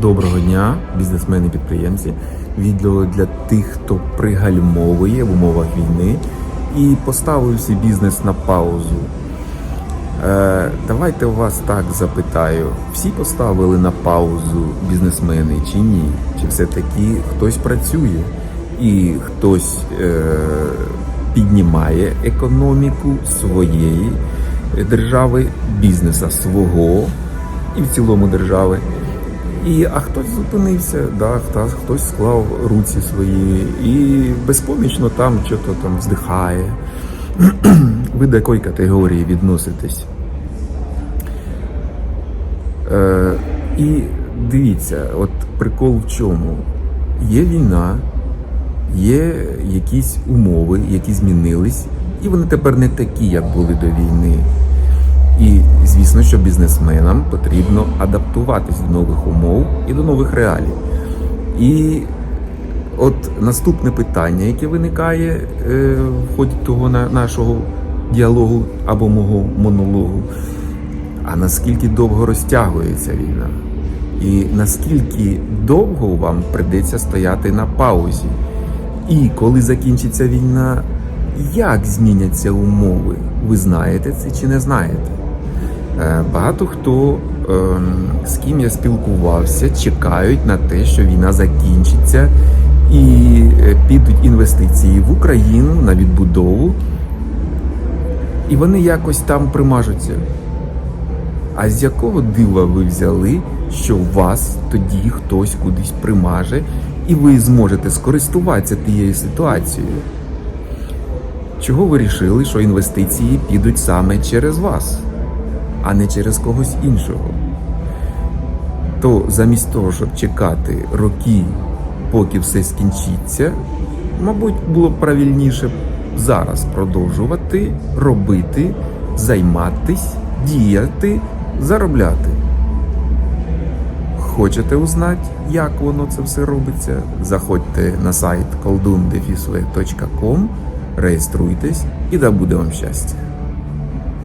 Доброго дня, бізнесмени-підприємці. Відео для тих, хто пригальмовує в умовах війни і поставив свій бізнес на паузу. Е, давайте вас так запитаю: всі поставили на паузу бізнесмени чи ні? Чи все-таки хтось працює і хтось е, піднімає економіку своєї держави, бізнеса свого і в цілому держави. І, а хтось зупинився, да, хтось, хтось склав руці свої і безпомічно там що то там вздихає. Ви до якої категорії відноситесь? Е, і дивіться, от прикол в чому? Є війна, є якісь умови, які змінились, і вони тепер не такі, як були до війни. І звісно, що бізнесменам потрібно адаптуватись до нових умов і до нових реалій. І от наступне питання, яке виникає е, в ході того на, нашого діалогу або мого монологу, а наскільки довго розтягується війна? І наскільки довго вам прийдеться стояти на паузі? І коли закінчиться війна, як зміняться умови? Ви знаєте це чи не знаєте? Багато хто, ем, з ким я спілкувався, чекають на те, що війна закінчиться, і е, підуть інвестиції в Україну на відбудову, і вони якось там примажуться. А з якого дива ви взяли, що вас тоді хтось кудись примаже, і ви зможете скористуватися тією ситуацією? Чого ви рішили, що інвестиції підуть саме через вас, а не через когось іншого? То замість того, щоб чекати роки, поки все скінчиться, мабуть, було б правильніше зараз продовжувати робити, займатись, діяти, заробляти. Хочете узнати, як воно це все робиться? Заходьте на сайт koldundefiswe.com, реєструйтесь і да буде вам щастя.